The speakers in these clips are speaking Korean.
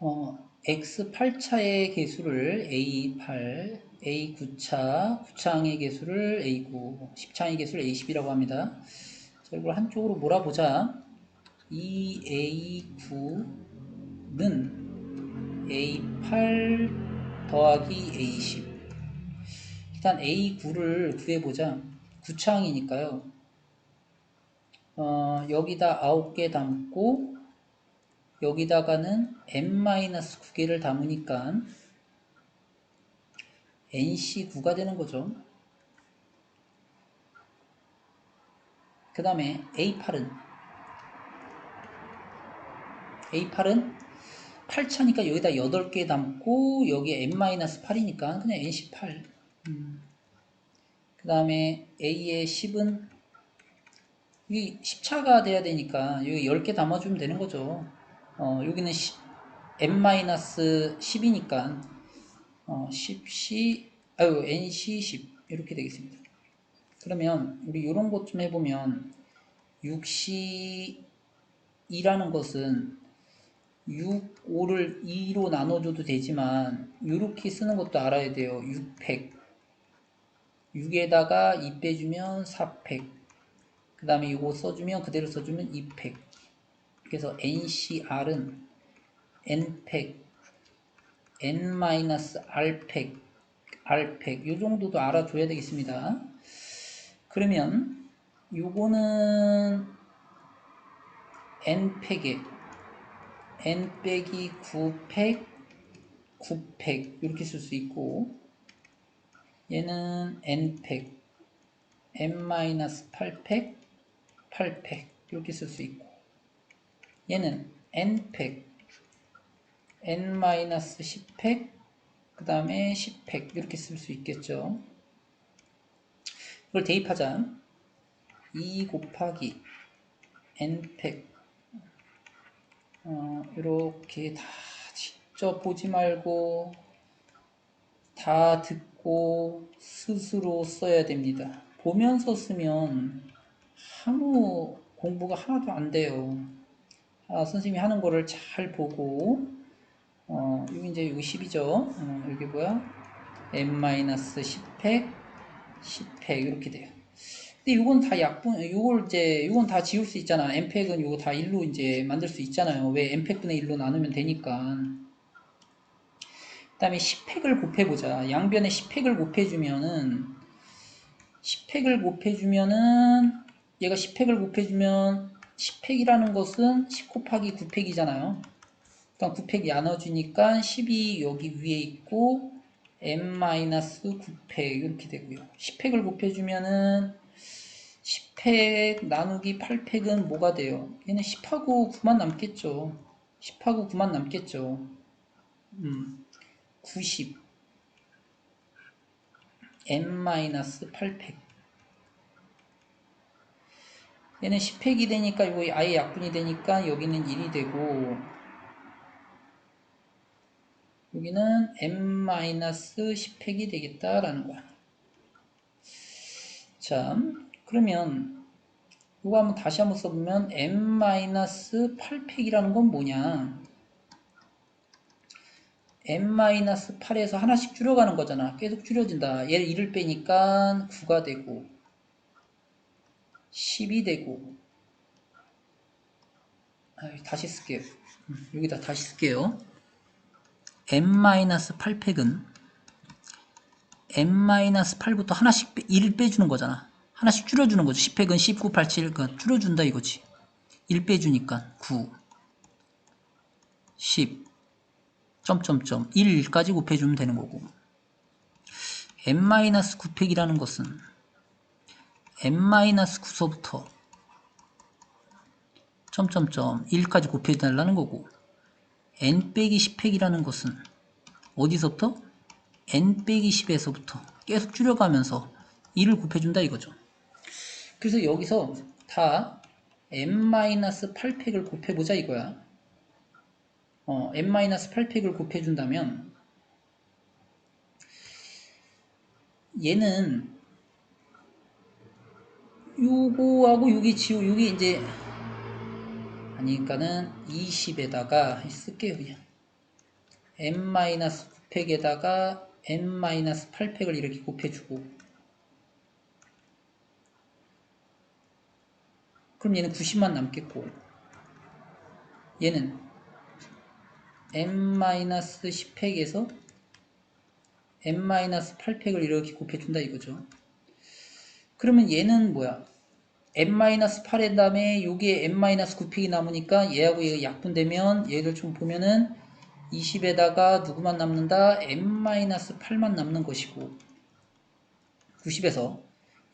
어, x8차의 개수를 a8, a9차, 9창의 개수를 a9, 10창의 개수를 a10이라고 합니다. 자, 이걸 한쪽으로 몰아보자. 이 a9는 a8 더하기 a10. 일단 a9를 구해보자. 9창이니까요. 어, 여기다 9개 담고 여기다가는 n-9개를 담으니까 nc9가 되는 거죠. 그 다음에 a8은 a8은 8차니까 여기다 8개 담고 여기에 n-8이니까 그냥 nc8 음. 그 다음에 a의 10은 이 10차가 돼야 되니까 여기 10개 담아주면 되는 거죠. 어, 여기는 10, n-10이니까 어, 10c 아유 nc 10 이렇게 되겠습니다. 그러면 우리 이런 것 좀 해보면 6c이라는 것은 6, 5를 2로 나눠줘도 되지만 이렇게 쓰는 것도 알아야 돼요. 600 6에다가 2 빼주면 400. 그 다음에 이거 써주면 그대로 써주면 200. 그래서 NCR은 N팩, N-R팩, R팩 이 정도도 알아줘야 되겠습니다. 그러면 요거는 N팩에 N 빼기 9팩, 9팩 이렇게 쓸 수 있고 얘는 n팩, n-8팩, 8팩 이렇게 쓸 수 있고 얘는 n팩, n-10팩, 그 다음에 10팩 이렇게 쓸 수 있겠죠. 이걸 대입하자. 2 곱하기 n팩 어, 이렇게 다 직접 보지 말고 다 듣고 스스로 써야 됩니다. 보면서 쓰면 아무 공부가 하나도 안 돼요. 아, 선생님이 하는 거를 잘 보고 어, 여기 이제 여기 10이죠. 어, 여기 뭐야? n-10팩 10팩 이렇게 돼요. 근데 이건 다 약분, 이걸 이제 이건 다 지울 수 있잖아. n팩은 이거 다 1로 이제 만들 수 있잖아요. 왜 n팩분의 1로 나누면 되니까. 그 다음에 10팩을 곱해 보자. 양변에 10팩을 곱해 주면은 10팩을 곱해 주면은 얘가 10팩을 곱해 주면 10팩이라는 것은 10 곱하기 9팩이잖아요. 일단 9팩이 나눠주니까 10이 여기 위에 있고 n-9팩 이렇게 되고요. 10팩을 곱해주면은 10팩 나누기 8팩은 뭐가 돼요? 얘는 10하고 9만 남겠죠. 10하고 9만 남겠죠. 음. 90 n-8팩 얘는 10팩이 되니까 이거 아예 약분이 되니까 여기는 1이 되고 여기는 n-10팩이 되겠다라는 거야. 자, 그러면 이거 한번 다시 한번 써보면 n-8팩이라는 건 뭐냐? n-8에서 하나씩 줄여가는 거잖아. 계속 줄여진다. 얘를 1을 빼니까 9가 되고 10이 되고 아, 다시 쓸게요. 음, 여기다 다시 쓸게요. n-8팩은 n-8부터 하나씩 1을 빼주는 거잖아. 하나씩 줄여주는 거죠. 10팩은 19, 87, 그 줄여준다 이거지. 1 빼주니까 9, 10, 점점점 1까지 곱해주면 되는 거고 n-9팩이라는 것은 n-9서부터 점점점 1까지 곱해달라는 거고 n 빼기 10팩이라는 것은 어디서부터? n 빼기 10에서부터 계속 줄여가면서 1을 곱해준다 이거죠. 그래서 여기서 다 n-8팩을 곱해보자 이거야. 어, n-8팩을 곱해준다면 얘는 요거하고 요게 지우 요게 이제 아니니까는 20에다가 쓸게요 그냥. N-9팩에다가 n-8팩을 이렇게 곱해주고. 그럼 얘는 90만 남겠고. 얘는 n-10팩에서 n-8팩을 이렇게 곱해준다 이거죠. 그러면 얘는 뭐야? n-8의 다음에 요게 n-9팩이 남으니까 얘하고 얘가 약분되면 얘를 좀 보면은 20에다가 누구만 남는다? n-8만 남는 것이고 90에서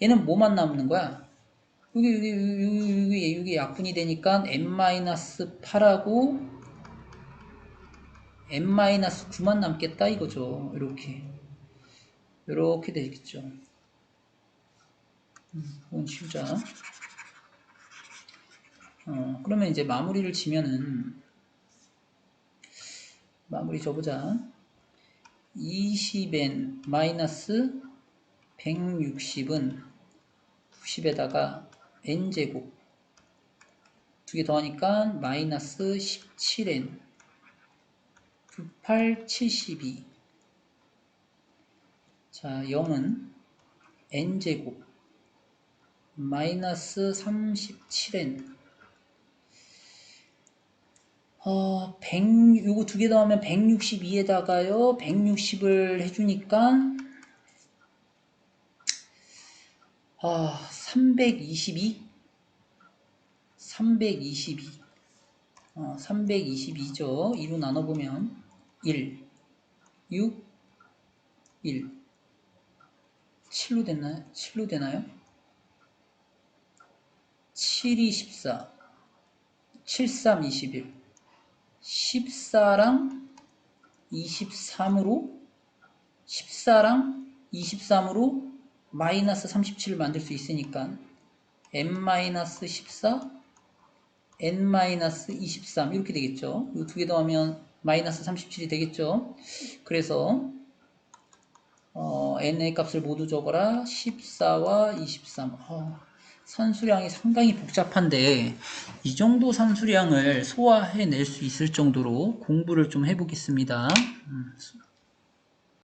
얘는 뭐만 남는 거야? 여기 여기 여기 여기 여기 약분이 되니까 n-8하고 n-9만 남겠다 이거죠. 이렇게 이렇게 되겠죠. 치우자. 어, 그러면 이제 마무리를 지면은 마무리 줘보자. 20n 마이너스 160은 90에다가 n제곱 두 개 더하니까 마이너스 17n 98, 72 자, 0은 n제곱 마이너스 37n 어, 100, 요거 두 개 더하면 162에다가요, 160을 해주니까, 아, 322? 322. 어, 322죠. 2로 나눠보면, 1, 6, 1. 7로 됐나요? 7로 되나요? 7, 2, 14. 7, 3, 21. 14랑 23으로 14랑 23으로 마이너스 37을 만들 수 있으니까 n-14 n-23 이렇게 되겠죠. 이 두 개 더하면 마이너스 37이 되겠죠. 그래서 어, n의 값을 모두 적어라 14와 23 어, 산수량이 상당히 복잡한데 이 정도 산수량을 소화해낼 수 있을 정도로 공부를 좀 해보겠습니다. 음,